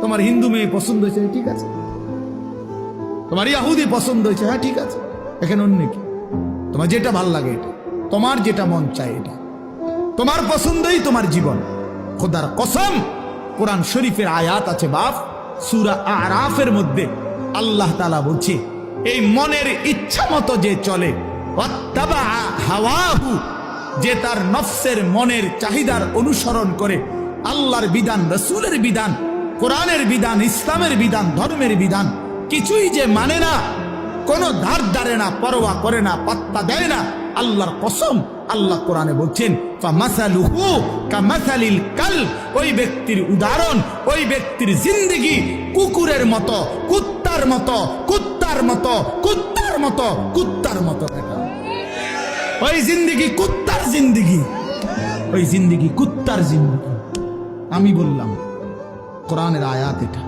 তোমার হিন্দু মেয়ে পছন্দ হয়েছে ঠিক আছে। তোমার ইয়াহুদি পছন্দ হয়েছে হ্যাঁ ঠিক আছে। এখানে অন্য কি? তোমার যেটা ভালো লাগে এটা। তোমার যেটা মন চায় এটা। তোমার পছন্দই তোমার জীবন। খোদার কসম কোরআন শরীফের আয়াত আছে বাপ সুরা আরাফের মধ্যে। আল্লাহ তালা বলছে এই মনের ইচ্ছা মতো যে চলে হাওয়াহু, যে তার নফসের মনের চাহিদার অনুসরণ করে আল্লাহর বিধান রসুলের বিধান কোরআনের বিধান, ইসলামের বিধান, ধর্মের বিধান কিছুই যে মানে না, কোনো ধার ধারে না, পরোয়া করে না, পাত্তা দেয় না, আল্লাহর কসম আল্লাহ কোরআনে বলছেন কাল ওই ব্যক্তির উদাহরণ, ওই ব্যক্তির জিন্দেগি কুকুরের মতো, কুত্তার মতো কুত্তার মতো কুত্তার মতো কুত্তার মতো ওই জিন্দেগি কুত্তার জিন্দেগি, ওই জিন্দেগি কুত্তার জিন্দেগি। আমি বললাম কোরআনের আয়াত এটা।